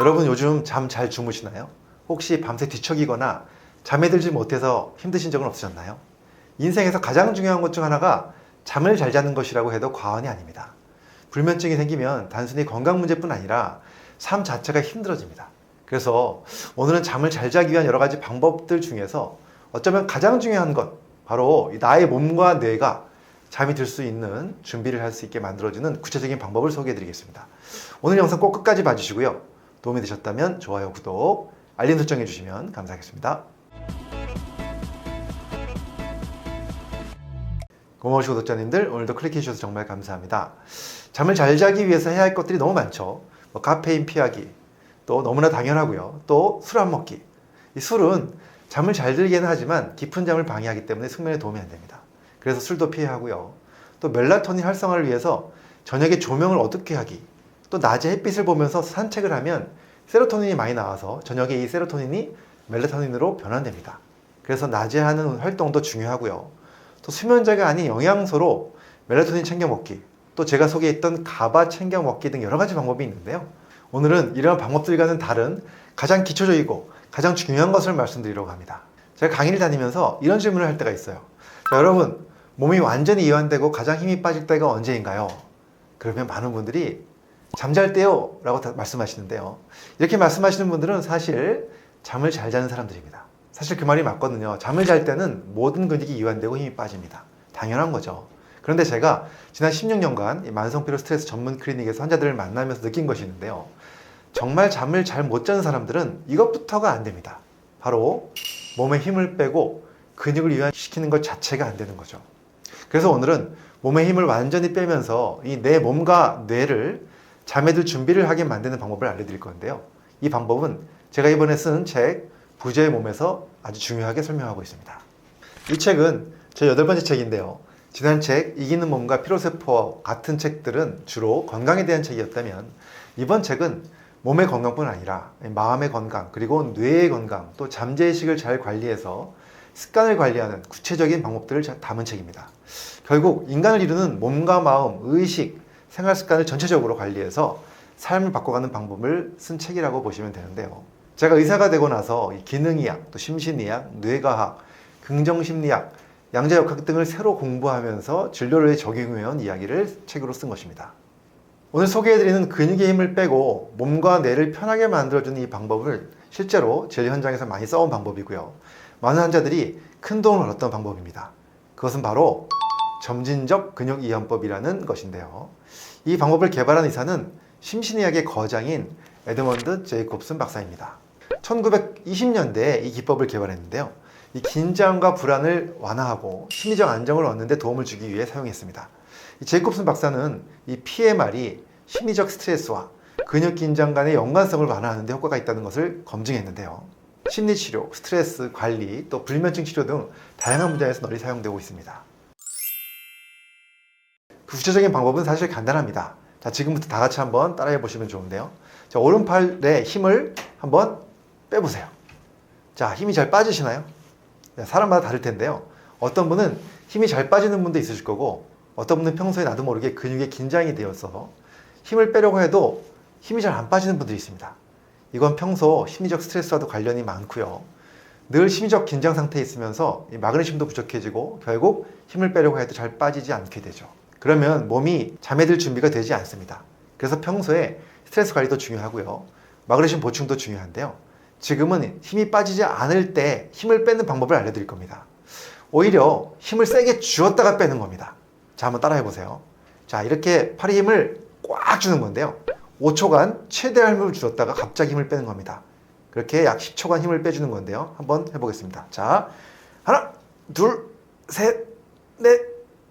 여러분 요즘 잠 잘 주무시나요? 혹시 밤새 뒤척이거나 잠에 들지 못해서 힘드신 적은 없으셨나요? 인생에서 가장 중요한 것 중 하나가 잠을 잘 자는 것이라고 해도 과언이 아닙니다. 불면증이 생기면 단순히 건강 문제뿐 아니라 삶 자체가 힘들어집니다. 그래서 오늘은 잠을 잘 자기 위한 여러 가지 방법들 중에서 어쩌면 가장 중요한 것, 바로 이 나의 몸과 뇌가 잠이 들 수 있는 준비를 할 수 있게 만들어주는 구체적인 방법을 소개해 드리겠습니다. 오늘 영상 꼭 끝까지 봐주시고요. 도움이 되셨다면 좋아요, 구독, 알림 설정해 주시면 감사하겠습니다. 고마우신 구독자님들 오늘도 클릭해 주셔서 정말 감사합니다. 잠을 잘 자기 위해서 해야 할 것들이 너무 많죠. 뭐 카페인 피하기, 또 너무나 당연하고요. 또 술 안 먹기. 이 술은 잠을 잘 들기는 하지만 깊은 잠을 방해하기 때문에 숙면에 도움이 안 됩니다. 그래서 술도 피해야 하고요. 또 멜라토닌 활성화를 위해서 저녁에 조명을 어둡게 하기, 또 낮에 햇빛을 보면서 산책을 하면 세로토닌이 많이 나와서 저녁에 이 세로토닌이 멜라토닌으로 변환됩니다. 그래서 낮에 하는 활동도 중요하고요. 또 수면제가 아닌 영양소로 멜라토닌 챙겨 먹기, 또 제가 소개했던 가바 챙겨 먹기 등 여러 가지 방법이 있는데요. 오늘은 이러한 방법들과는 다른 가장 기초적이고 가장 중요한 것을 말씀드리려고 합니다. 제가 강의를 다니면서 이런 질문을 할 때가 있어요. 자, 여러분, 몸이 완전히 이완되고 가장 힘이 빠질 때가 언제인가요? 그러면 많은 분들이 잠잘 때요 라고 다 말씀하시는데요. 이렇게 말씀하시는 분들은 사실 잠을 잘 자는 사람들입니다. 사실 그 말이 맞거든요. 잠을 잘 때는 모든 근육이 이완되고 힘이 빠집니다. 당연한 거죠. 그런데 제가 지난 16년간 만성피로 스트레스 전문 클리닉에서 환자들을 만나면서 느낀 것이 있는데요. 정말 잠을 잘 못 자는 사람들은 이것부터가 안 됩니다. 바로 몸에 힘을 빼고 근육을 이완시키는 것 자체가 안 되는 거죠. 그래서 오늘은 몸의 힘을 완전히 빼면서 이 내 몸과 뇌를 잠에 들 준비를 하게 만드는 방법을 알려드릴 건데요. 이 방법은 제가 이번에 쓴 책 부자의 몸에서 아주 중요하게 설명하고 있습니다. 이 책은 제 여덟 번째 책인데요. 지난 책 이기는 몸과 피로세포 같은 책들은 주로 건강에 대한 책이었다면 이번 책은 몸의 건강뿐 아니라 마음의 건강 그리고 뇌의 건강 또 잠재의식을 잘 관리해서 습관을 관리하는 구체적인 방법들을 담은 책입니다. 결국 인간을 이루는 몸과 마음, 의식, 생활 습관을 전체적으로 관리해서 삶을 바꿔가는 방법을 쓴 책이라고 보시면 되는데요. 제가 의사가 되고 나서 이 기능의학, 또 심신의학, 뇌과학, 긍정심리학, 양자역학 등을 새로 공부하면서 진료를 적용해온 이야기를 책으로 쓴 것입니다. 오늘 소개해드리는 근육의 힘을 빼고 몸과 뇌를 편하게 만들어주는 이 방법을 실제로 진료 현장에서 많이 써온 방법이고요. 많은 환자들이 큰 도움을 얻었던 방법입니다. 그것은 바로 점진적 근육 이완법이라는 것인데요. 이 방법을 개발한 의사는 심신의학의 거장인 에드먼드 제이콥슨 박사입니다. 1920년대에 이 기법을 개발했는데요. 이 긴장과 불안을 완화하고 심리적 안정을 얻는 데 도움을 주기 위해 사용했습니다. 이 제이콥슨 박사는 이 PMR이 심리적 스트레스와 근육 긴장 간의 연관성을 완화하는 데 효과가 있다는 것을 검증했는데요. 심리치료, 스트레스 관리, 또 불면증 치료 등 다양한 분야에서 널리 사용되고 있습니다. 그 구체적인 방법은 사실 간단합니다. 자, 지금부터 다 같이 한번 따라해 보시면 좋은데요. 자, 오른팔에 힘을 한번 빼보세요. 자, 힘이 잘 빠지시나요? 네, 사람마다 다를 텐데요. 어떤 분은 힘이 잘 빠지는 분도 있으실 거고, 어떤 분은 평소에 나도 모르게 근육에 긴장이 되어서 힘을 빼려고 해도 힘이 잘 안 빠지는 분들이 있습니다. 이건 평소 심리적 스트레스와도 관련이 많고요. 늘 심리적 긴장 상태에 있으면서 이 마그네슘도 부족해지고 결국 힘을 빼려고 해도 잘 빠지지 않게 되죠. 그러면 몸이 잠에 들 준비가 되지 않습니다. 그래서 평소에 스트레스 관리도 중요하고요. 마그네슘 보충도 중요한데요. 지금은 힘이 빠지지 않을 때 힘을 빼는 방법을 알려드릴 겁니다. 오히려 힘을 세게 주었다가 빼는 겁니다. 자, 한번 따라해 보세요. 자, 이렇게 팔에 힘을 꽉 주는 건데요. 5초간 최대한 힘을 주었다가 갑자기 힘을 빼는 겁니다. 그렇게 약 10초간 힘을 빼주는 건데요. 한번 해보겠습니다. 자, 하나, 둘, 셋, 넷,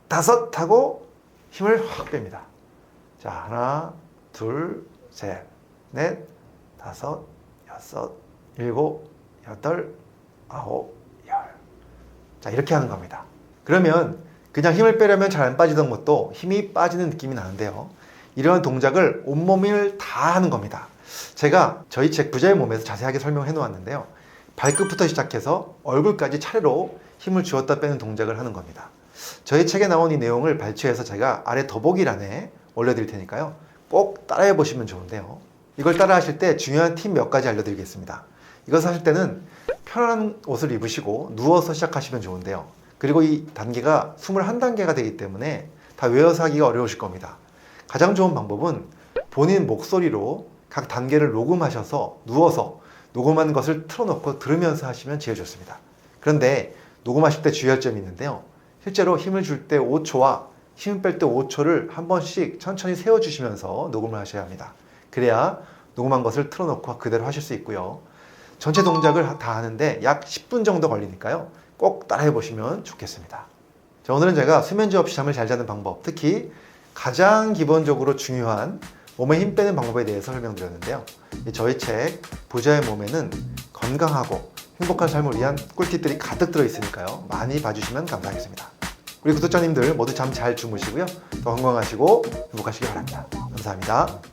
다섯 하고 힘을 확 뺍니다. 자, 하나, 둘, 셋, 넷, 다섯, 여섯, 일곱, 여덟, 아홉, 열. 자, 이렇게 하는 겁니다. 그러면 그냥 힘을 빼려면 잘 안 빠지던 것도 힘이 빠지는 느낌이 나는데요. 이러한 동작을 온몸을 다 하는 겁니다. 제가 저희 책 부자의 몸에서 자세하게 설명해 놓았는데요. 발끝부터 시작해서 얼굴까지 차례로 힘을 주었다 빼는 동작을 하는 겁니다. 저희 책에 나온 이 내용을 발췌해서 제가 아래 더보기란에 올려드릴 테니까요. 꼭 따라해 보시면 좋은데요. 이걸 따라 하실 때 중요한 팁 몇 가지 알려드리겠습니다. 이것을 하실 때는 편안한 옷을 입으시고 누워서 시작하시면 좋은데요. 그리고 이 단계가 21단계가 되기 때문에 다 외워서 하기가 어려우실 겁니다. 가장 좋은 방법은 본인 목소리로 각 단계를 녹음하셔서 누워서 녹음한 것을 틀어놓고 들으면서 하시면 제일 좋습니다. 그런데 녹음하실 때 주의할 점이 있는데요. 실제로 힘을 줄 때 5초와 힘을 뺄 때 5초를 한 번씩 천천히 세워주시면서 녹음을 하셔야 합니다. 그래야 녹음한 것을 틀어놓고 그대로 하실 수 있고요. 전체 동작을 다 하는데 약 10분 정도 걸리니까요. 꼭 따라해 보시면 좋겠습니다. 자, 오늘은 제가 수면제 없이 잠을 잘 자는 방법, 특히 가장 기본적으로 중요한 몸에 힘 빼는 방법에 대해서 설명드렸는데요. 이 저희 책 부자의 몸에는 건강하고 행복한 삶을 위한 꿀팁들이 가득 들어 있으니까요. 많이 봐주시면 감사하겠습니다. 우리 구독자님들 모두 잠 잘 주무시고요. 더 건강하시고 행복하시기 바랍니다. 감사합니다.